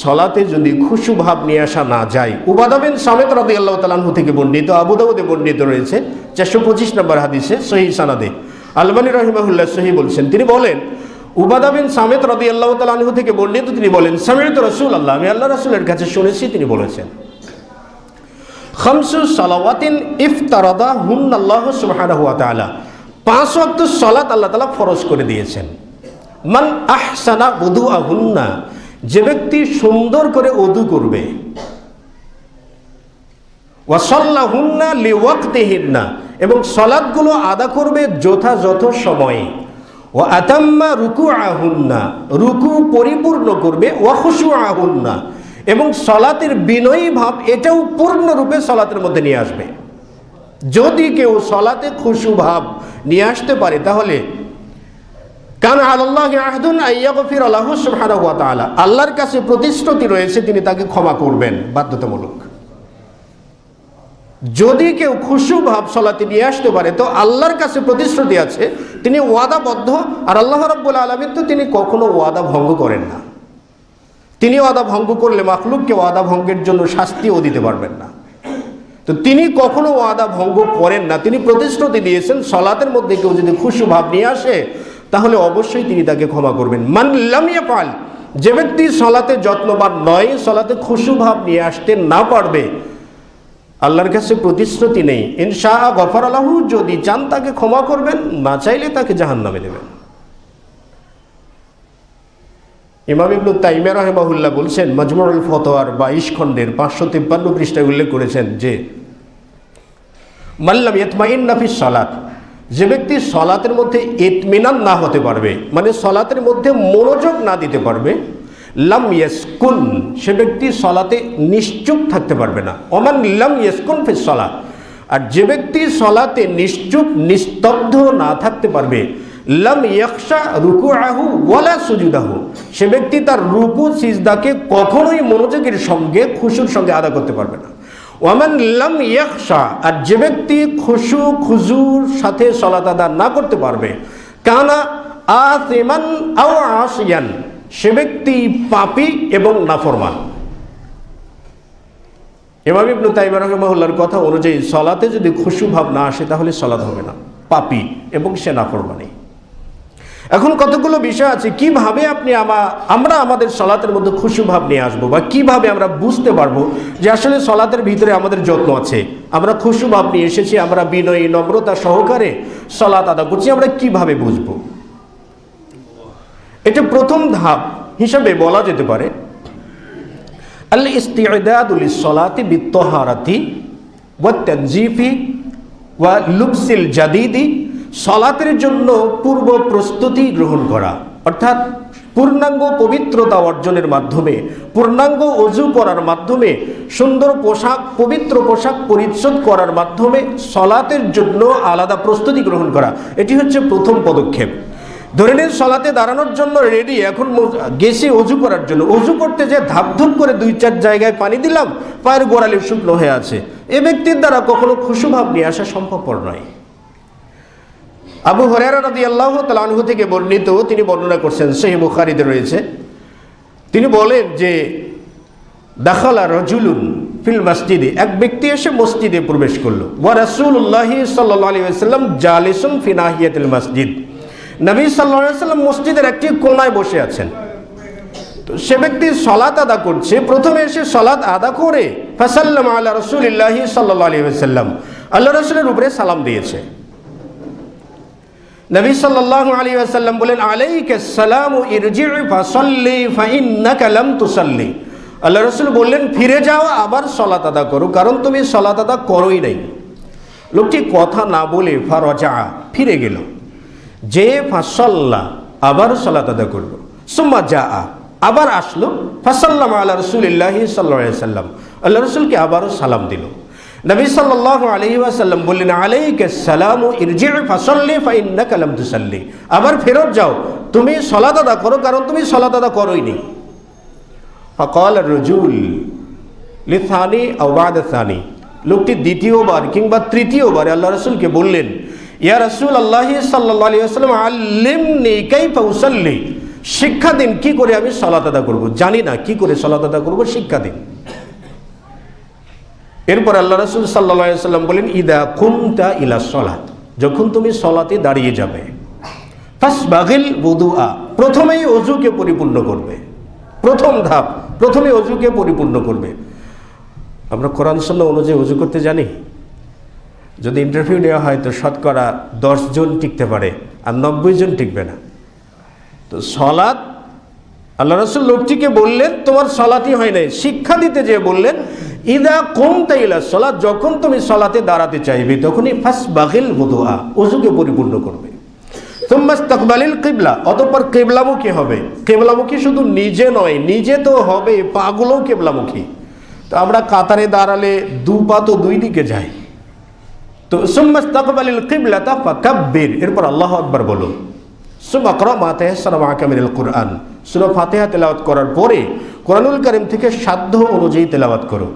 সলাতে যদি খুশু ভাব নিয়ে আসা না যায়। উবাদাবিন সামেত রাদি আল্লাহ তালাহু থেকে বর্ণিত আবুদাউদে বর্ণিত রয়েছে চারশো পঁচিশ নম্বর হাদিসে সহি সানাদে। আলবানী রহিমাহুল্লাহ সহি বলছেন, তিনি বলেন উবাদাবিন সামেত রাদি আল্লাহ তালাহু থেকে বর্ণিত, তিনি বলেন সামিত রসুল আল্লাহ আমি আল্লাহ রসুলের কাছে শুনেছি তিনি বলেছেন। খামসু সালাওয়াতিন ইফতারাদা হুন আল্লাহ সুবহানাহু ওয়া তাআলা। পাঁচ ওয়াক্ত সালাত আল্লাহ তাআলা ফরজ করে দিয়েছেন। মান আহসানা উদু আহুন্না যে ব্যক্তি সুন্দর করে অদু করবে, ওয়াসাল্লাহুন্না লিওয়াক্তিহিন্না, এবং সলাদগুলো আদা করবে যথাযথ সময়ে ও আতাম্মা রুকু আহুন্না রুকু পরিপূর্ণ করবে ওয়াখুসু আহুন্না এবং সলাতের বিনয়ী ভাব এটাও পূর্ণরূপে সলাতের মধ্যে নিয়ে আসবে। যদি কেউ সলাতে খুশু ভাব নিয়ে আসতে পারে, তাহলে কারণ আল্লাহ আল্লাহ আল্লাহর কাছে প্রতিশ্রুতি রয়েছে, তিনি তাকে ক্ষমা করবেন, বাধ্যতামূলক। যদি কেউ খুশু ভাব সলাতে নিয়ে আসতে পারে, তো আল্লাহর কাছে প্রতিশ্রুতি আছে, তিনি ওয়াদাবদ্ধ, আর আল্লাহ রাব্বুল আলামিন তো তিনি কখনো ওয়াদা ভঙ্গ করেন না। তিনি ওয়াদা ভঙ্গ করলে মাখলুককে ওয়াদা ভঙ্গের জন্য শাস্তিও দিতে পারবেন না। তো তিনি কখনো ওয়াদা ভঙ্গ করেন না। তিনি প্রতিশ্রুতি দিয়েছেন, সলাতের মধ্যে কেউ যদি খুশু ভাব নিয়ে আসে তাহলে অবশ্যই তিনি তাকে ক্ষমা করবেন। মান লামিয়া পাল যে ব্যক্তি সলাতে যত্নবান নয়, সলাতে খুশু ভাব নিয়ে আসতে না পারবে, আল্লাহর কাছে প্রতিশ্রুতি নেই। ইনশা গফর আলাহু যদি চান তাকে ক্ষমা করবেন, না চাইলে তাকে জাহান নামে দেবেন ইমাম ইবনু তাইমিয়া রহেমাহুল্লাহ বলছেন মজমুরুল ফতোয়ার বাইশ খণ্ডের পাঁচশো তিপ্পান্ন পৃষ্ঠায় উল্লেখ করেছেন যে মাল্লাম ইতমাইন নাফিস সলাত যে ব্যক্তি সলাতের মধ্যে ইতমিনান না হতে পারবে মানে সলাতের মধ্যে মনোযোগ না দিতে পারবে, লাম ইয়াসকুন, সে ব্যক্তি সলাতে নিশ্চুপ থাকতে পারবে না। অমান লাম ইয়াসকুন ফিস সলা আর যে ব্যক্তি সলাতে নিশ্চুপ, নিস্তব্ধ না থাকতে পারবে, লাম ইয়াকশা রুকু আহু ওয়ালা সুজুদাহু। সে ব্যক্তি তার রুকু, সিজদাকে কখনোই মনোযোগের সঙ্গে, খুশুর সঙ্গে আদা করতে পারবে না। ওয়ামান লাম ইয়াকশা আর যে ব্যক্তি খুশু, খুজুর সাথে সলাত আদা না করতে পারবে, কানা আসিমান আও আসিয়ান, সে ব্যক্তি পাপি এবং নাফরমান। এমাম ইবনু তাইমা রহমাহুল্লার কথা অনুযায়ী সলাতে যদি খুশু ভাব না আসে, তাহলে সলাত হবে না। পাপি এবং সে নাফরমানি। এখন কতগুলো বিষয় আছে? কীভাবে আপনি আমা, আমরা আমাদের সলাতের মধ্যে খুশু ভাব নিয়ে আসব বা কীভাবে আমরা বুঝতে পারব যে আসলে সলাতের ভিতরে আমাদের যত্ন আছে? আমরা খুশু ভাব নিয়ে এসেছি, আমরা বিনয়ী, নম্রতা সহকারে সলাত আদা করছি, আমরা কীভাবে বুঝব? এটা প্রথম ধাপ হিসাবে বলা যেতে পারে। আল ইস্তিদাদুল সলাতি বিত্তহারাতি ওয়া তানজিফি ওয়া লুবসিল জাদিদি সলাতের জন্য পূর্ব প্রস্তুতি গ্রহণ করা। অর্থাৎ পূর্ণাঙ্গ পবিত্রতা অর্জনের মাধ্যমে, পূর্ণাঙ্গ অজু করার মাধ্যমে, সুন্দর পোশাক, পবিত্র পোশাক পরিচ্ছদ করার মাধ্যমে সলাতের জন্য আলাদা প্রস্তুতি গ্রহণ করা। এটি হচ্ছে প্রথম পদক্ষেপ। ধরে নিন সলাতে দাঁড়ানোর জন্য রেডি এখন গেছি অজু করার জন্য। অজু করতে যে ধাপধুপ করে দুই চার জায়গায় পানি দিলাম, পায়ের গোড়ালি শুকনো হয়ে আছে। এ ব্যক্তির দ্বারা কখনো খুশুভাব নিয়ে আসা সম্ভবপর নয়। আবু হরিয়ারা নদী আল্লাহ তালহু থেকে বর্ণিত, তিনি বর্ণনা করছেন সেই বুখারিতে রয়েছে। তিনি বলেন যে, দাখালা রজুলুন ফিল মসজিদে, এক ব্যক্তি এসে মসজিদে প্রবেশ করল। ওয়া রাসূলুল্লাহ সাল্লাল্লাহু আলাইহি ওয়াসাল্লাম জালিসুন ফি নাহিয়াতিল মসজিদ। নবী সাল্লাল্লাহু আলাইহি ওয়াসাল্লাম মসজিদের একটি কোনায় বসে আছেন। তো সে ব্যক্তি সলাত আদা করছে, প্রথমে এসে সলাত আদা করে, ফাসাল্লাম আল্লাহ রাসূলিল্লাহি সাল্লাল্লাহু আলাইহি ওয়াসাল্লাম। আল্লাহ রাসূলের উপরে সালাম দিয়েছে। নবী সাল্লাল্লাহু আলাইহি ওয়াসাল্লাম বলেন, আলাইকা সালামু ইরজি ফাসাল্লি ফাইন্নাকা লাম তুসাল্লি। আল্লাহ রাসূল বললেন, ফিরে যাও, আবার সলাত আদা করো, কারণ তুমি সলাত আদা করোই নাই। লোকটি কথা না বলে ফারজা, ফিরে গেল। যে ফাসল্লা, আবার সলাত আদা করল। সুম্মা যা আবার আসলো। ফাসাল্লাম আল্লাহ রসুলিল্লাহি সাল্লাহ সাল্লাম আল্লাহ রসুলকে আবারও সালাম দিল। নবী সাল্লাল্লাহু আলাইহি ওয়াসাল্লাম বললেন, আলাইকা সালামু ইরজি ফাসাল্লি তুসাল্লি। আবার ফেরত যাও। তুমি সলাত আদা করো, কারণ তুমি সলাত আদা করোইনি ফকাল রজুল লিথানি লোকটি দ্বিতীয়বার কিংবা তৃতীয়বার আল্লাহ রসুলকে বললেন, ইয়া রসুল আল্লাহ সাল্লাহ আলী আসসালাম আল্লিমনি কাইফা উসাল্লি। শিক্ষা দিন, কি করে আমি সলাত আদা করব? জানি না কি করে সলাত আদা করব, শিক্ষা দিন। এরপর আল্লাহ রসুল সাল্লা সাল্লাম বলেন, ইদা কুমতা ইলা সলাত। যখন তুমি সলাতে দাঁড়িয়ে যাবে ফার্স্ট বধুয়া প্রথমেই অজুকে পরিপূর্ণ করবে। প্রথম ধাপ প্রথমে অজুকে পরিপূর্ণ করবে। আমরা কোরআন সন্ন্য অনুযায়ী অজু করতে জানি। যদি ইন্টারভিউ নেওয়া হয় তো শতকরা জন টিকতে পারে, আর নব্বই জন টিকবে না। তো সলাৎ আল্লাহ রসুল লোকটিকে বললেন, তোমার সলাতই হয় নাই। শিক্ষা দিতে যে বললেন, ইদা কম তাইলা সলা যখন তুমি সলাতে দাঁড়াতে চাইবে, তখনই ফার্স্ট বাগিল বধুয়া অজুকে পরিপূর্ণ করবে। তোমাস তকবালিল কিবলা, অতঃপর কেবলামুখী হবে। কেবলামুখী শুধু নিজে নয়, নিজে তো হবে পাগুলোও কেবলামুখী। তো আমরা কাতারে দাঁড়ালে দু পা তো দুই দিকে যাই। তো সুম্মাস তকবালিল কিবলা তা কাব্বির এরপর আল্লাহ আকবার বলো সুমা করা মাতে সালাম আকামিল কোরআন। সুরা ফাতেহা তেলাওয়াত করার পরে কোরআনুল করিম থেকে সাধ্য অনুযায়ী তেলাওয়াত করো।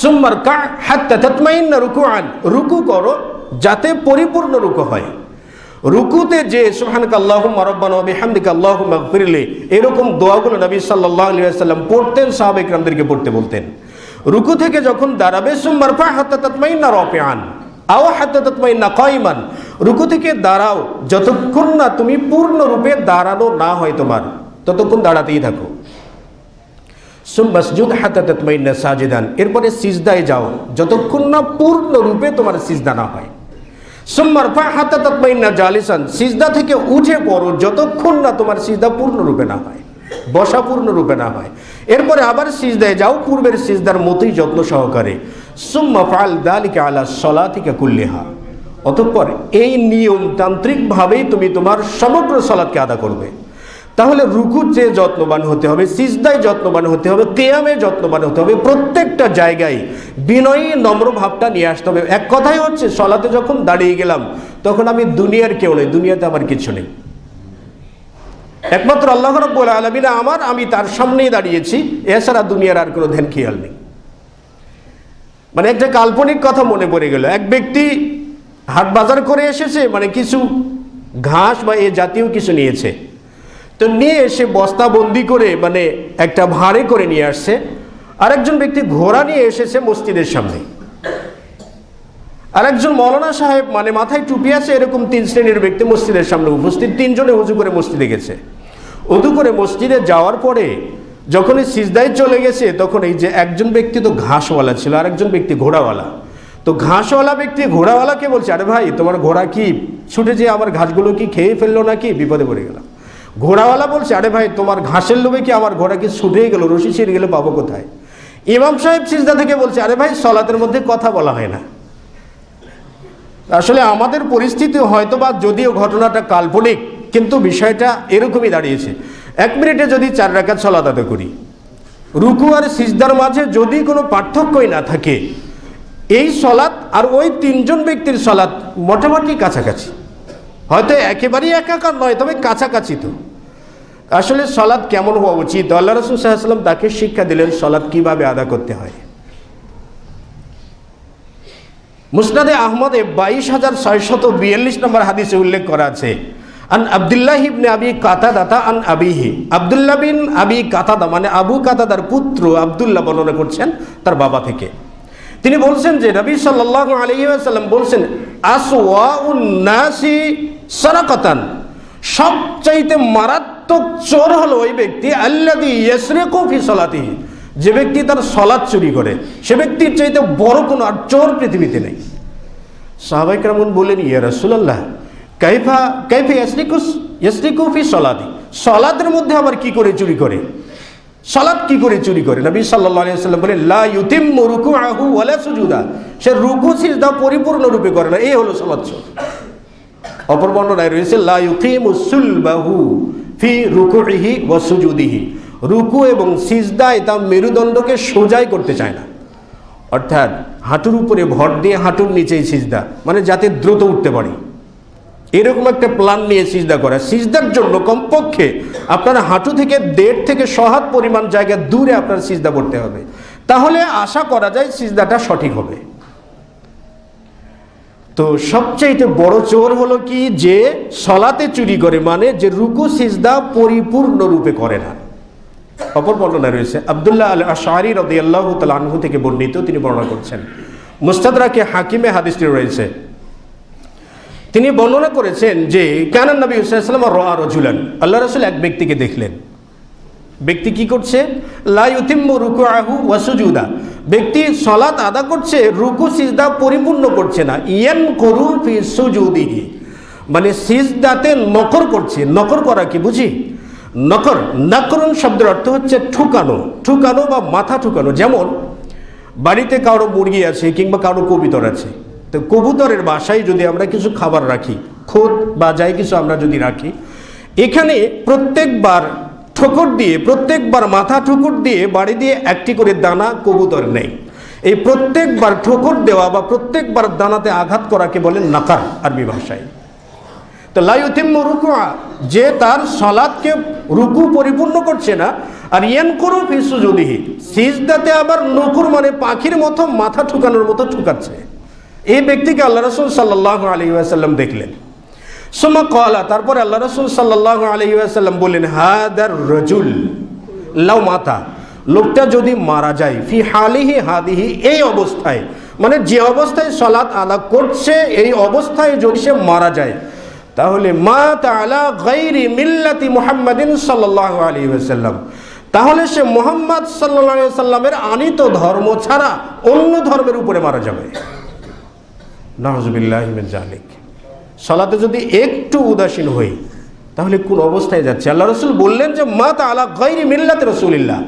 সুম্মার কা হাত্তা তাতমাইন্না রুকুআন, রুকু করো যাতে পরিপূর্ণ রুকু হয়। রুকুতে যে গফিরলি এরকম দোয়াগুলো নবী সাল্লাল্লাহু আলাইহি ওয়াসাল্লাম পড়তেন সাহাবা ইকরামদেরকে পড়তে বলতেন। রুকু থেকে যখন দাঁড়াবে, সুম্মার ফা হাত্তা তাতমাইন্না রাফিআন, আও হাত্তা তাতমাইন্না কাইমান রুকু থেকে দাঁড়াও। যতক্ষণ না তুমি পূর্ণরূপে দাঁড়ানো না হয় তোমার, ততক্ষণ দাঁড়াতেই থাকো। এরপরে সিজদায় যাও। যতক্ষণ না পূর্ণরূপে তোমার সিজদা না হয়। সুম্মার ফা হাত্তা তাতমাইন্না জালিসান। সিজদা থেকে উঠে পড়ো যতক্ষণ না তোমার সিজদা পূর্ণরূপে না হয়। বসা পূর্ণরূপে না হয়। এরপরে আবার সিজদায় যাও, পূর্বের সিজদার মতোই যত্ন সহকারে। সুম্মা ফাল দালিকা আলা সলাতিকা কুল্লিহা। অতঃপর এই নিয়মতান্ত্রিকভাবেই তুমি তোমার সমগ্র সলাদকে আদা করবে। তাহলে রুকুর যে যত্নবান হতে হবে, সিজদায় যত্নবান হতে হবে, কেয়ামে যত্নবান হতে হবে, প্রত্যেকটা জায়গায় বিনয়ী, নম্র ভাবটা নিয়ে আসতে হবে। এক কথাই হচ্ছে, সলাতে যখন দাঁড়িয়ে গেলাম, তখন আমি দুনিয়ার কেউ নেই, দুনিয়াতে আমার কিছু নেই। একমাত্র আল্লাহ রব্বুল আলমিনা আমার, আমি তার সামনেই দাঁড়িয়েছি, এছাড়া দুনিয়ার আর কোনো ধ্যান খেয়াল নেই। মানে একটা কাল্পনিক কথা মনে পড়ে গেল। এক ব্যক্তি হাট বাজার করে এসেছে মানে কিছু ঘাস বা এ জাতীয় কিছু নিয়েছে। তো নিয়ে এসে বস্তা বন্দি করে মানে একটা ভাড়ে করে নিয়ে আসছে। আরেকজন ব্যক্তি ঘোড়া নিয়ে এসেছে মসজিদের সামনে। আরেকজন মৌলানা সাহেব মানে মাথায় টুপি আছে, এরকম তিন শ্রেণির ব্যক্তি মসজিদের সামনে উপস্থিত। তিনজনে উজু করে মসজিদে গেছে। উজু করে মসজিদে যাওয়ার পরে যখন এই সিজদায় চলে গেছে, তখন এই যে একজন ব্যক্তি তো ঘাসওয়ালা ছিল, আরেকজন ব্যক্তি ঘোড়াওয়ালা। তো ঘাসওয়ালা ব্যক্তি ঘোড়াওয়ালাকে বলছে, আরে ভাই, তোমার ঘোড়া কি ছুটে যে আমার ঘাসগুলো কি খেয়ে ফেলল নাকি? বিপদে পড়ে গেলাম। ঘোড়াওয়ালা বলছে, আরে ভাই, তোমার ঘাসের লোভে কি আমার ঘোড়া কি ছুটেই গেল? রশি ছিঁড়ে গেলে, পাবো কোথায়? ইমাম সাহেব সিজদা থেকে বলছে, আরে ভাই, সলাতের মধ্যে কথা বলা হয় না। আসলে আমাদের পরিস্থিতি হয়তো বা যদিও ঘটনাটা কাল্পনিক, কিন্তু বিষয়টা এরকমই দাঁড়িয়েছে। এক মিনিটে যদি চার সলাত আদায় করি। রুকু আর সিজদার মাঝে যদি কোনো পার্থক্যই না থাকে এই সলাৎ আর ওই তিনজন ব্যক্তির সলাৎ মোটামুটি কাছাকাছি। হয়তো একেবারেই একাকার নয়, তবে কাছাকাছি তো। আসলে সলাৎ কেমন হওয়া উচিত? আল্লাহ রসুল সাহাশাল্লাম তাকে শিক্ষা দিলেন সলাৎ কীভাবে আদা করতে হয়। মুসনাদে আহমদে বাইশ হাজার ছয়শত বিয়াল্লিশ নম্বর হাদিসে উল্লেখ করা আছে, আন আবদুল্লাহ ইবনে আবি কাতাদাতা আন আবিহি। আবদুল্লাহ বিন আবি কাতাদা মানে আবু কাতাদার পুত্র আবদুল্লাহ বর্ণনা করছেন তার বাবা থেকে। তিনি বলছেন যে নবী সাল্লাহ আলহিহাল্লাম বলছেন আসওয়াউন্নাসি সারাকাতান। সবচাইতে মারাত্মক চোর হলো ওই ব্যক্তি আল্লাদি ইয়সরেকু ফি সলাতিহি। যে ব্যক্তি তার সলাদ চুরি করে। সে ব্যক্তির চাইতে বড় কোনো আর চোর পৃথিবীতে নেই। সাহাবাইক রামুন বললেন, ইয়া রাসুলাল্লাহ, কাইফা কাইফা ইয়াসরিকুস, ইয়াসরিকু ফি সলাদি সলাদের মধ্যে আবার কি করে চুরি করে? সলাদ কি করে চুরি করে? নবী সাল্লাম বলে সুজুদা। সে রুকু সিজদা পরিপূর্ণ রূপে করে না, এই হলো সলাদ চোর। অপর বর্ণনায় রয়েছে, লা ইউকিমু সুলবাহু ফি রুকুইহি ওয়া সুজুদিহি। রুকু এবং সিজদায় তার মেরুদণ্ডকে সোজাই করতে চায় না। অর্থাৎ হাঁটুর উপরে ভর দিয়ে হাঁটুর নিচেই সিজদা মানে যাতে দ্রুত উঠতে পারি। এরকম একটা প্ল্যান নিয়ে সিজদা করা। সিজদার জন্য কমপক্ষে আপনার হাঁটু থেকে দেড় থেকে সহাত পরিমাণ জায়গা দূরে আপনার সিজদা করতে হবে। তাহলে আশা করা যায় সিজদাটা সঠিক হবে। তো সবচাইতে বড় চোর হলো কি? যে সলাতে চুরি করে মানে যে রুকু সিজদা পরিপূর্ণ রূপে করে না। অপর বর্ণনা রয়েছে, আবদুল্লাহ আল আশারি রদি আল্লাহ আনহু থেকে বর্ণিত, তিনি বর্ণনা করছেন। মুস্তাদরাকে হাকিমে হাদিসটি রয়েছে তিনি বর্ণনা করেছেন যে কানান নবী সাল্লাম রা রজুলান। আল্লাহ রসুল এক ব্যক্তিকে দেখলেন। ব্যক্তি কি করছে? লাইউতিম্ম রুকু আহু ওয়াসুজুদা ব্যক্তি সলাত আদা করছে, রুকু, সিজদা পরিপূর্ণ করছে না। ইয়ান করু ফি সুজুদিহি। মানে সিজদাতে নকর করছে। নকর করা কি বুঝি? নকর নাকরণ শব্দের অর্থ হচ্ছে ঠুকানো। ঠুকানো বা মাথা ঠুকানো। যেমন, বাড়িতে কারও মুরগি আছে কিংবা কারও কবিতর আছে। তো কবুতরের বাসায় যদি আমরা কিছু খাবার রাখি, খোদ বা যাই কিছু আমরা যদি রাখি, এখানে প্রত্যেকবার ঠোকর দিয়ে, প্রত্যেকবার মাথা ঠুকুর দিয়ে, বাড়ি দিয়ে একটি করে দানা কবুতর নেই। এই প্রত্যেকবার ঠোকর দেওয়া বা প্রত্যেকবার দানাতে আঘাত করাকে বলেন নাকার আরবি ভাষায়। তো লাইউতিম্ম রুকুয়া যে তার সলাদকে রুকু পরিপূর্ণ করছে না, আর ইয়ান করু ফিসু যদিহি সিজদাতে আবার নকুর মানে পাখির মতো মাথা ঠুকানোর মতো ঠুকাচ্ছে। এই ব্যক্তিকে আল্লাহ রসুল সাল্লাহ আলী আসাল্লাম দেখলেন। সোমা কলা তারপরে আল্লাহ রসুল সাল্লাহ আলী আসাল্লাম বললেন, হাদার রজুল, লাউ মাতা, লোকটা যদি মারা যায়, ফি হালিহি হাদিহি, এই অবস্থায় মানে যে অবস্থায় সলাৎ আদা করছে, এই অবস্থায় যদি সে মারা যায়, তাহলে মা তালা গাইরি মিল্লাতি মুহাম্মাদিন সাল্লাহ আলী সাল্লাম তাহলে সে মোহাম্মদ সাল্লা সাল্লামের আনিত ধর্ম ছাড়া অন্য ধর্মের উপরে মারা যাবে। নজবিল্লাহ জালিক সলাতে যদি একটু উদাসীন হই, তাহলে কোন অবস্থায় যাচ্ছে? আল্লাহ রসুল বললেন যে, মা তালা গৈরি মিল্লাতে রসুলিল্লাহ।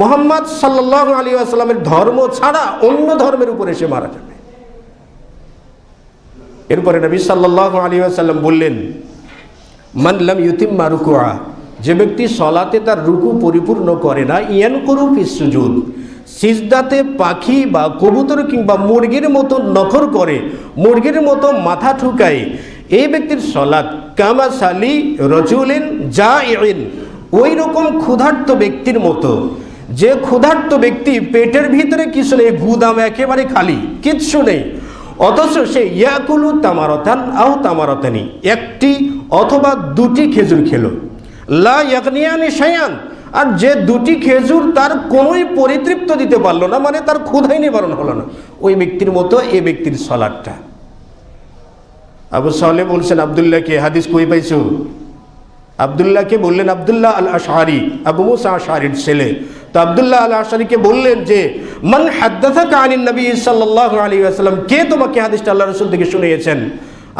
মোহাম্মদ সাল্লাহ আলী আসসালামের ধর্ম ছাড়া অন্য ধর্মের উপরে সে মারা যাবে। এরপরে নবী সাল্লাহ আলী আসাল্লাম বললেন মানলাম ইউতিম্মা রুকুয়া যে ব্যক্তি সলাতে তার রুকু পরিপূর্ণ করে না ইয়ান করু সুজুদ। সিজদাতে পাখি বা কবুতর কিংবা মুরগির মতো নখর করে, মুরগির মতো মাথা ঠুকায়। এই ব্যক্তির সলাদ কামা সালি রজুলিন যা ইন ওই রকম ক্ষুধার্ত ব্যক্তির মতো। যে ক্ষুধার্ত ব্যক্তি পেটের ভিতরে কিছু নেই গুদাম একেবারে খালি, কিচ্ছু নেই। অথচ সে ইয়াকুলু তামারতান আও তামারতানি, একটি অথবা দুটি খেজুর খেলো। লা ইয়াকনিয়ানি শায়ান আর যে দুটি খেজুর তার কোনোই পরিতৃপ্ত দিতে পারল না মানে তার ক্ষুধাই নিবারণ হলো না। ওই ব্যক্তির মতো এই ব্যক্তির সলাদটা। আবু সালে বলছেন আবদুল্লাহকে হাদিস কই পাইছো? আবদুল্লাহকে বললেন, আবদুল্লাহ আল আশারি আবু মুসা আশারির ছেলে। তো আবদুল্লাহ আল আশারিকে বললেন যে, মান হাদ্দাথা কানিন নবী সাল্লাল্লাহু আলাইহি ওয়াসাল্লাম, কে তোমাকে হাদিসটা আল্লাহ রাসূল থেকে শুনিয়েছেন?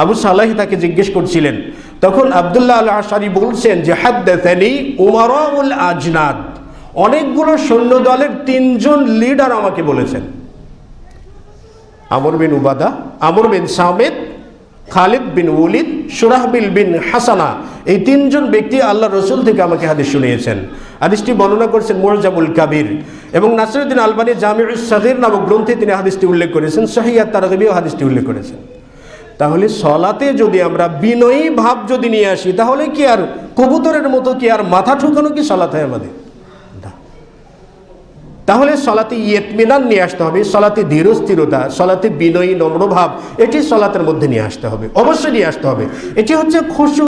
আবু সালাহ তাকে জিজ্ঞেস করছিলেন তখন আবদুল্লাহ আল আশারি বলছেন যে হাদ্দাথানি উমারাউল আজনাদ। অনেকগুলো সৈন্য দলের তিনজন লিডার আমাকে বলেছেন। আমর বিন উবাদা, আমর বিন সামেদ, খালিদ বিন উলিদ, সুরাহবিল বিন হাসানা, এই তিনজন ব্যক্তি আল্লাহ রসুল থেকে আমাকে হাদিস শুনিয়েছেন। হাদিসটি বর্ণনা করছেন মোরজাবুল কাবির এবং নাসিরুদ্দিন আলবানী জামিউল সাদির নামক গ্রন্থে তিনি হাদিসটি উল্লেখ করেছেন সহিয়াত তারগবিও হাদিসটি উল্লেখ করেছেন। তাহলে সলাতে যদি আমরা বিনয়ী ভাব যদি নিয়ে আসি, তাহলে কি আর কবুতরের মতো কি আর মাথা ঠুকানো কি সলাত হয় আমাদের? তাহলে সলাতে ইয়েতমিনান নিয়ে আসতে হবে, সলাতে ধীরস্থিরতা, সলাতে বিনয়ী নম্রভাব এটি সলাতের মধ্যে নিয়ে আসতে হবে, অবশ্যই নিয়ে আসতে হবে। এটি হচ্ছে খুশু